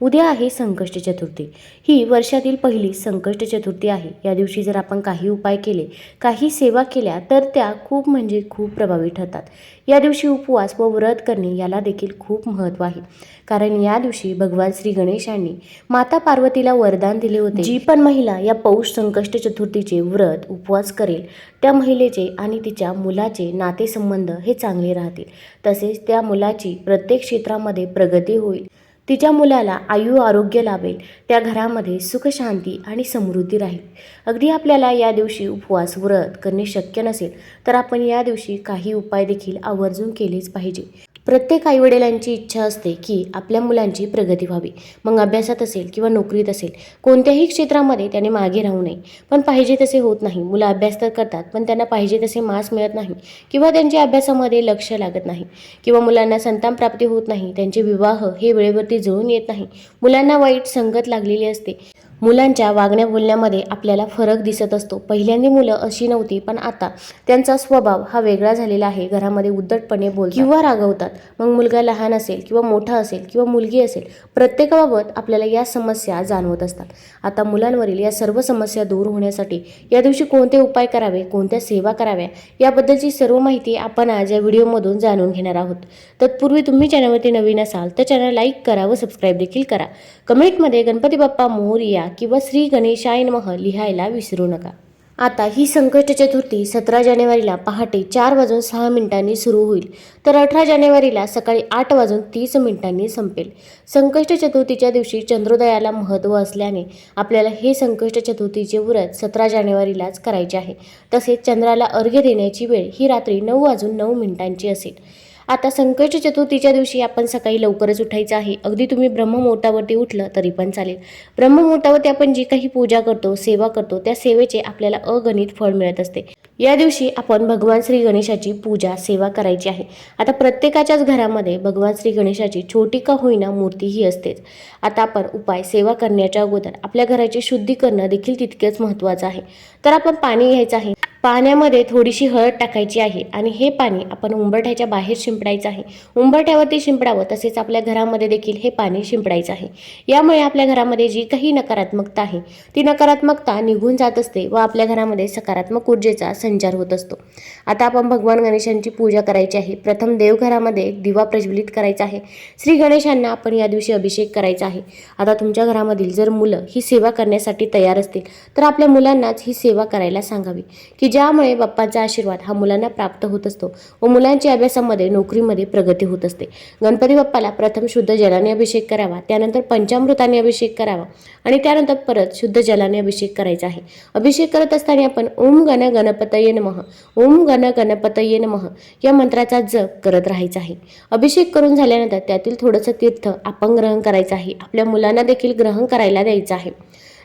उद्या आहे संकष्ट चतुर्थी. ही वर्षातील पहिली संकष्ट चतुर्थी आहे. या दिवशी जर आपण काही उपाय केले काही सेवा केल्या तर त्या खूप म्हणजे खूप प्रभावी ठरतात. या दिवशी उपवास व व्रत करणे याला देखील खूप महत्त्व आहे. कारण या दिवशी भगवान श्री गणेशांनी माता पार्वतीला वरदान दिले होते. जी पण महिला या पौष संकष्ट चतुर्थीचे व्रत उपवास करेल त्या महिलेचे आणि तिच्या मुलाचे नातेसंबंध हे चांगले राहतील. तसेच त्या मुलाची प्रत्येक क्षेत्रामध्ये प्रगती होईल. तिच्या मुलाला आयु आरोग्य लाभेल. त्या घरामध्ये सुख शांती आणि समृद्धी राहील. अगदी आपल्याला या दिवशी उपवास व्रत करणे शक्य नसेल तर आपण या दिवशी काही उपाय देखील आवर्जून केलेच पाहिजे. प्रत्येक आईवडिलांची इच्छा असते की आपल्या मुलांची प्रगती व्हावी. मग अभ्यासात असेल किंवा नोकरीत असेल कोणत्याही क्षेत्रामध्ये त्याने मागे राहू नये. पण पाहिजे तसे होत नाही. मुलं अभ्यास तर करतात पण त्यांना पाहिजे तसे मार्क्स मिळत नाही किंवा त्यांच्या अभ्यासामध्ये लक्ष लागत नाही किंवा मुलांना संतान प्राप्ती होत नाही त्यांचे विवाह हे वेळेवरती जुळून येत नाही. मुलांना वाईट संगत लागलेली असते. मुलांच्या वागण्या बोलण्यामध्ये आपल्याला फरक दिसत असतो. पहिल्यांदी मुलं अशी नव्हती पण आता त्यांचा स्वभाव हा वेगळा झालेला आहे. घरामध्ये उद्धटपणे बोल किंवा रागवतात. मग मुलगा लहान असेल किंवा मोठा असेल किंवा मुलगी असेल प्रत्येकाबाबत आपल्याला या समस्या जाणवत असतात. आता मुलांवरील या सर्व समस्या दूर होण्यासाठी या दिवशी कोणते उपाय करावे कोणत्या सेवा कराव्या याबद्दलची सर्व माहिती आपण आज या व्हिडिओमधून जाणून घेणार आहोत. तत्पूर्वी तुम्ही चॅनलवरती नवीन असाल तर चॅनल लाईक करा व सबस्क्राईब देखील करा. कमेंटमध्ये गणपती बाप्पा मोरया किंवा श्री गणेशाय नमः लिहायला विसरू नका. आता ही संकष्ट चतुर्थी सतरा जानेवारीला पहाटे चार वाजून सहा मिनिटांनी सुरू होईल. तर अठरा जानेवारीला सकाळी आठ वाजून तीस मिनिटांनी संपेल. संकष्ट चतुर्थीच्या दिवशी चंद्रोदयाला महत्त्व असल्याने आपल्याला हे संकष्ट चतुर्थीचे व्रत सतरा जानेवारीलाच करायचे आहे. तसेच चंद्राला अर्घ्य देण्याची वेळ ही रात्री नऊ वाजून नऊ मिनिटांची असेल. आता संकष्ट चतुर्थीच्या दिवशी आपण सकाळी लवकरच उठायचं आहे. अगदी तुम्ही ब्रह्ममुहूर्तावरती उठलं तरी पण चालेल. ब्रह्ममुहूर्तावरती आपण जी काही पूजा करतो सेवा करतो त्या सेवेचे आपल्याला अगणित फळ मिळत असते. या दिवशी आपण भगवान श्री गणेशाची पूजा सेवा करायची आहे. आता प्रत्येकाच्याच घरामध्ये भगवान श्री गणेशाची छोटी का होईना मूर्ती ही असतेच. आता आपण उपाय सेवा करण्याच्या अगोदर आपल्या घराचे शुद्धीकरण देखील तितकेच महत्त्वाचं आहे. तर आपण पाणी घ्यायचं आहे. पाण्यामध्ये थोडीशी हळद टाकायची आहे आणि हे पाणी आपण उंबरठ्याच्या बाहेर शिंपडायचं आहे. उंबरठ्यावरती शिंपडावं तसेच आपल्या घरामध्ये देखील हे पाणी शिंपडायचं आहे. यामुळे आपल्या घरामध्ये जी काही नकारात्मकता आहे ती नकारात्मकता निघून जात असते व आपल्या घरामध्ये सकारात्मक ऊर्जेचा संचार होत असतो. आता आपण भगवान गणेशांची पूजा करायची आहे. प्रथम देवघरामध्ये दिवा प्रज्वलित करायचा आहे. श्री गणेशांना आपण या दिवशी अभिषेक करायचा आहे. आता तुमच्या घरामधील जर मुलं ही सेवा करण्यासाठी तयार असतील तर आपल्या मुलांनाच ही सेवा करायला सांगावी. की ज्यामुळे बाप्पांचा आशीर्वाद हा मुलांना प्राप्त होत असतो व मुलांच्या अभ्यासामध्ये नोकरीमध्ये प्रगती होत असते. गणपती बाप्पाला प्रथम शुद्ध जलाने अभिषेक करावा त्यानंतर पंचामृताने अभिषेक करावा आणि त्यानंतर परत शुद्ध जलाने अभिषेक करायचा आहे. अभिषेक करत असताना आपण ओम गण गणपतये नमः ओम गण गणपतये नमः या मंत्राचा जप करत राहायचा आहे. अभिषेक करून झाल्यानंतर त्यातील थोडंसं तीर्थ आपण ग्रहण करायचं आहे. आपल्या मुलांना देखील ग्रहण करायला द्यायचं आहे.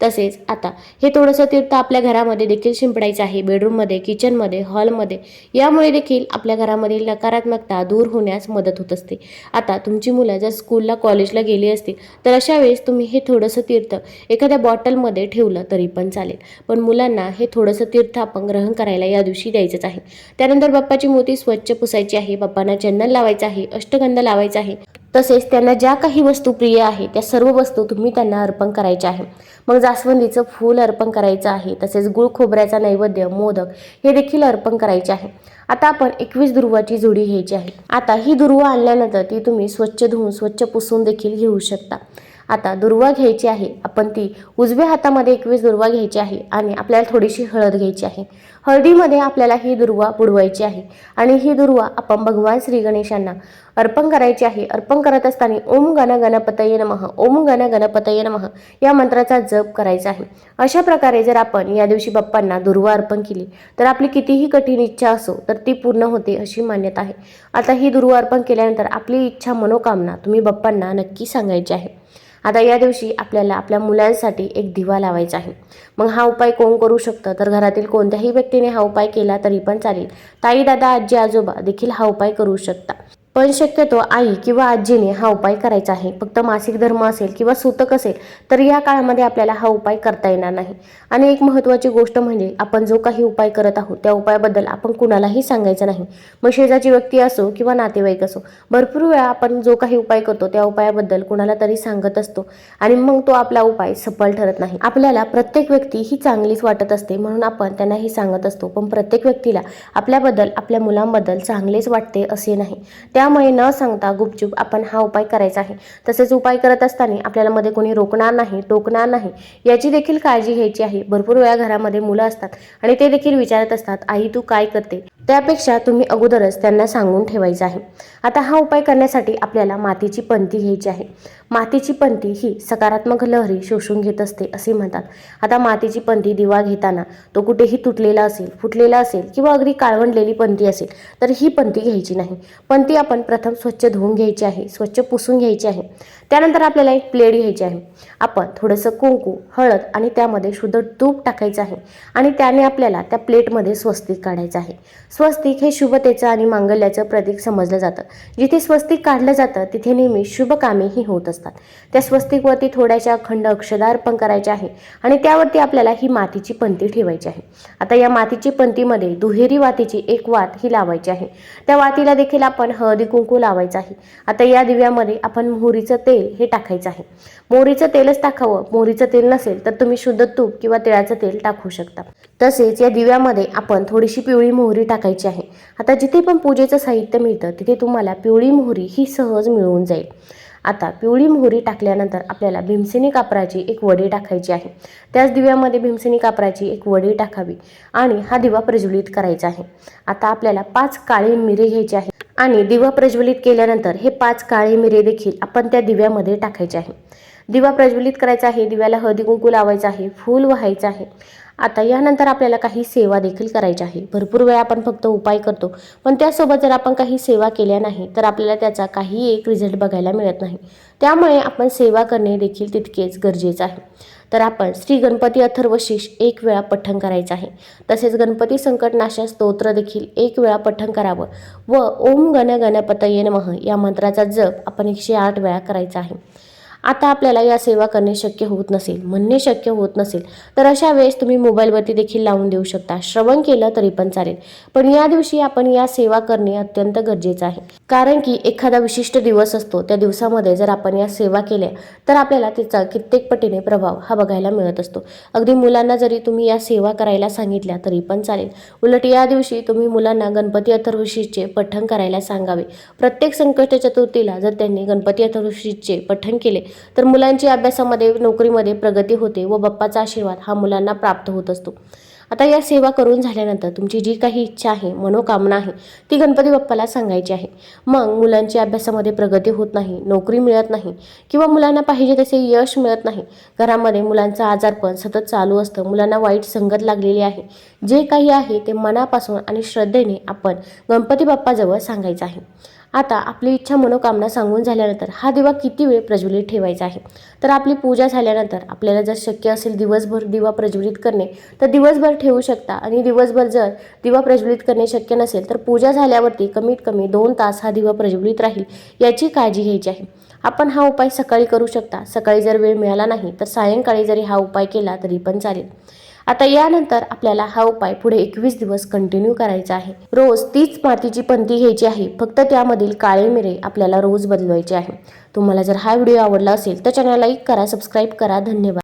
तसेच आता हे थोडंसं तीर्थ आपल्या घरामध्ये देखील शिंपडायचं आहे. बेडरूममध्ये किचनमध्ये हॉलमध्ये. यामुळे देखील आपल्या घरामधील नकारात्मकता दूर होण्यास मदत होत असते. आता तुमची मुलं जर स्कूलला कॉलेजला गेली असतील तर अशा वेळेस तुम्ही हे थोडंसं तीर्थ एखाद्या बॉटलमध्ये ठेवलं तरी पण चालेल. पण मुलांना हे थोडंसं तीर्थ आपण ग्रहण करायला या दिवशी द्यायचंच आहे. त्यानंतर बाप्पाची मूर्ती स्वच्छ पुसायची आहे. बाप्पांना चंदन लावायचं आहे. अष्टगंध लावायचा आहे. तसेच त्यांना ज्या काही वस्तू प्रिय आहे त्या सर्व वस्तू तुम्ही त्यांना अर्पण करायच्या आहे. मग जास्वंदीचं फूल अर्पण करायचं आहे तसेच गुळ खोबऱ्याचा नैवेद्य मोदक हे देखील अर्पण करायचे आहे. आता आपण एकवीस दुर्वाची जोडी घ्यायची आहे. आता ही दुर्वा आणल्यानंतर ती तुम्ही स्वच्छ धुवून स्वच्छ पुसून देखील घेऊ शकता. आता दुर्वा घ्यायची आहे. आपण ती उजव्या हातामध्ये एकवीस दुर्वा घ्यायची आहे आणि आपल्याला थोडीशी हळद घ्यायची आहे. हळदीमध्ये आपल्याला ही दुर्वा बुडवायची आहे आणि ही दुर्वा आपण भगवान श्री गणेशांना अर्पण करायची आहे. अर्पण करत असताना ओम गण गणपतये नमः ओम गण गणपतये नमः या मंत्राचा जप करायचा आहे. अशा प्रकारे जर आपण या दिवशी बाप्पांना दुर्वा अर्पण केली तर आपली कितीही कठीण इच्छा असो तर ती पूर्ण होते अशी मान्यता आहे. आता ही दुर्वा अर्पण केल्यानंतर आपली इच्छा मनोकामना तुम्ही बाप्पांना नक्की सांगायची आहे. आता या दिवशी आपल्याला आपल्या मुलांसाठी एक दिवा लावायचा आहे. मग हा उपाय कोण करू शकतं? तर घरातील कोणत्याही व्यक्तीने हा उपाय केला तरी पण चालेल. ताई दादा आजी आजोबा देखील हा उपाय करू शकता. पण शक्यतो आई किंवा आजीने हा उपाय करायचा आहे. फक्त मासिक धर्म असेल किंवा सूतक असेल तर या काळामध्ये आपल्याला हा उपाय करता येणार नाही. आणि एक महत्त्वाची गोष्ट म्हणजे आपण जो काही उपाय करत आहोत त्या उपायाबद्दल आपण कुणालाही सांगायचं नाही. मग शेजारची व्यक्ती असो किंवा नातेवाईक असो भरपूर वेळा आपण जो काही उपाय करतो त्या उपायाबद्दल कुणाला तरी सांगत असतो. आणि मग तो आपला उपाय सफल ठरत नाही. आपल्याला प्रत्येक व्यक्ती ही चांगलीच वाटत असते म्हणून आपण त्यांनाही सांगत असतो. पण प्रत्येक व्यक्तीला आपल्याबद्दल आपल्या मुलांबद्दल चांगलेच वाटते असे नाही. त्या त्यामुळे न सांगता गुपचूप आपण हा उपाय करायचा आहे. तसेच उपाय करत असताना आपल्याला मध्ये कोणी रोखणार नाही टोकणार नाही याची देखील काळजी घ्यायची आहे. भरपूर वेळा घरामध्ये मुलं असतात आणि ते देखील विचारत असतात आई तू काय करते? त्यापेक्षा तुम्ही अगोदरच त्यांना सांगून ठेवायचं आहे. आता हा उपाय करण्यासाठी आपल्याला मातीची पंती घ्यायची आहे. मातीची पंती ही सकारात्मक लहरी शोषून घेत असते असे म्हणतात. आता मातीची पंती दिवा घेताना तो कुठेही तुटलेला असेल फुटलेला असेल किंवा अगदी काळवंडलेली पंती असेल तर ही पंती घ्यायची नाही. पंती आपण प्रथम स्वच्छ धुवून घ्यायची आहे स्वच्छ पुसून घ्यायची आहे. त्यानंतर आपल्याला एक प्लेट घ्यायची आहे. आपण थोडंसं कुंकू हळद आणि त्यामध्ये शुद्ध तूप टाकायचं आहे आणि त्याने आपल्याला त्या प्लेटमध्ये स्वस्तिक काढायचं आहे. स्वस्तिक हे शुभतेचं आणि मांगल्याचं प्रतीक समजलं जातं. जिथे स्वस्तिक काढलं जातं तिथे नेहमी शुभ कामेही होत असतात. त्या स्वस्तिकवरती थोड्याशा अखंड अक्षदा अर्पण करायचे आहे आणि त्यावरती आपल्याला ही मातीची पंती ठेवायची आहे. आता या मातीची पंतीमध्ये दुहेरी वातीची एक वात ही लावायची आहे. त्या वातीला देखील आपण हळदी कुंकू लावायचं आहे. आता या दिव्यामध्ये आपण मोहरीचं तेल हे टाकायचं आहे. मोहरीचं तेलच टाकावं. मोहरीचं तेल नसेल तर तुम्ही शुद्ध तूप किंवा तिळाचं तेल टाकू शकता. तसेच या दिव्यामध्ये आपण थोडीशी पिवळी मोहरी टाकायची आहे. आता जिथे पण पूजेचं साहित्य मिळतं तिथे तुम्हाला पिवळी मोहरी ही सहज मिळून जाईल. आता पिवळी मोहरी टाकल्यानंतर आपल्याला भीमसेनी कापराची एक वडी टाकायची आहे. त्याच दिव्यामध्ये भीमसेनी कापराची एक वडी टाकावी आणि हा दिवा प्रज्वलित करायचा आहे. आता आपल्याला पाच काळे मिरे घ्यायचे आहे आणि दिवा प्रज्वलित केल्यानंतर हे पाच काळे मिरे देखील आपण त्या दिव्यामध्ये टाकायचे आहे. दिवा प्रज्वलित करायचा आहे दिव्याला हळदी कुंकू लावायचा आहे फूल व्हायचं आहे. आता यानंतर आपल्याला काही सेवा देखील करायची आहे. भरपूर वेळा आपण फक्त उपाय करतो. पण त्यासोबत जर आपण काही सेवा केल्या नाही तर आपल्याला त्याचा काही एक रिझल्ट बघायला मिळत नाही. त्यामुळे आपण सेवा करणे देखील तितकेच गरजेचं आहे. तर आपण श्री गणपती अथर्वशीष एक वेळा पठण करायचं आहे. तसेच गणपती संकटनाशक स्तोत्र देखील एक वेळा पठण करावं. व ओम गण गणपतये नमः या मंत्राचा जप आपण एकशे आठ वेळा करायचा आहे. आता आपल्याला या सेवा करणे शक्य होत नसेल म्हणणे शक्य होत नसेल तर अशा वेळेस तुम्ही मोबाईलवरती देखील लावून देऊ शकता. श्रवण केलं तरी पण चालेल. पण या दिवशी आपण या सेवा करणे अत्यंत गरजेचं आहे. कारण की एखादा विशिष्ट दिवस असतो त्या दिवसामध्ये जर आपण या सेवा केल्या तर आपल्याला तिचा कित्येक पटीने प्रभाव हा बघायला मिळत असतो. अगदी मुलांना जरी तुम्ही या सेवा करायला सांगितल्या तरी पण चालेल. उलट या दिवशी तुम्ही मुलांना गणपती अथर्वशीचे पठण करायला सांगावे. प्रत्येक संकट चतुर्थीला जर त्यांनी गणपती अथर्वशीचे पठण केले तर मुलांची अभ्यासामध्ये नोकरीमध्ये प्रगती होते व बाप्पाचा आशीर्वाद हा मुलांना प्राप्त होत असतो. आता या सेवा करून झाल्यानंतर तुमची जी काही इच्छा आहे मनोकामना आहे ती गणपती बाप्पाला सांगायची आहे. मग मुलांची अभ्यासामध्ये प्रगती होत नाही नोकरी मिळत नाही किंवा मुलांना पाहिजे तसे यश मिळत नाही. घरामध्ये मुलांचं आजारपण सतत चालू असतं मुलांना वाईट संगत लागलेली आहे. जे काही आहे ते मनापासून आणि श्रद्धेने आपण गणपती बाप्पाजवळ सांगायचं आहे. आता आपली इच्छा मनोकामना सांगून झाल्यानंतर हा दिवा किती वेळ प्रज्वलित ठेवायचा आहे? तर आपली पूजा झाल्यानंतर आपल्याला जर शक्य असेल दिवसभर दिवा प्रज्वलित करणे तर दिवसभर ठेवू शकता. आणि दिवसभर जर दिवा प्रज्वलित करणे शक्य नसेल तर पूजा झाल्यावरती कमीत कमी दोन तास हा दिवा प्रज्वलित राहील याची काळजी घ्यायची आहे. आपण हा उपाय सकाळी करू शकता. सकाळी जर वेळ मिळाला नाही तर सायंकाळी जरी हा उपाय केला तरी पण चालेल. आता यानंतर आपल्याला हा उपाय पुढे एकवीस दिवस कंटिन्यू करायचा आहे. रोज तीच मातीची पंती घ्यायची आहे. फक्त त्यामधील काळे मिरे आपल्याला रोज बदलवायचे आहे. तुम्हाला जर हा व्हिडिओ आवडला असेल तर चॅनल लाईक करा सबस्क्राईब करा. धन्यवाद.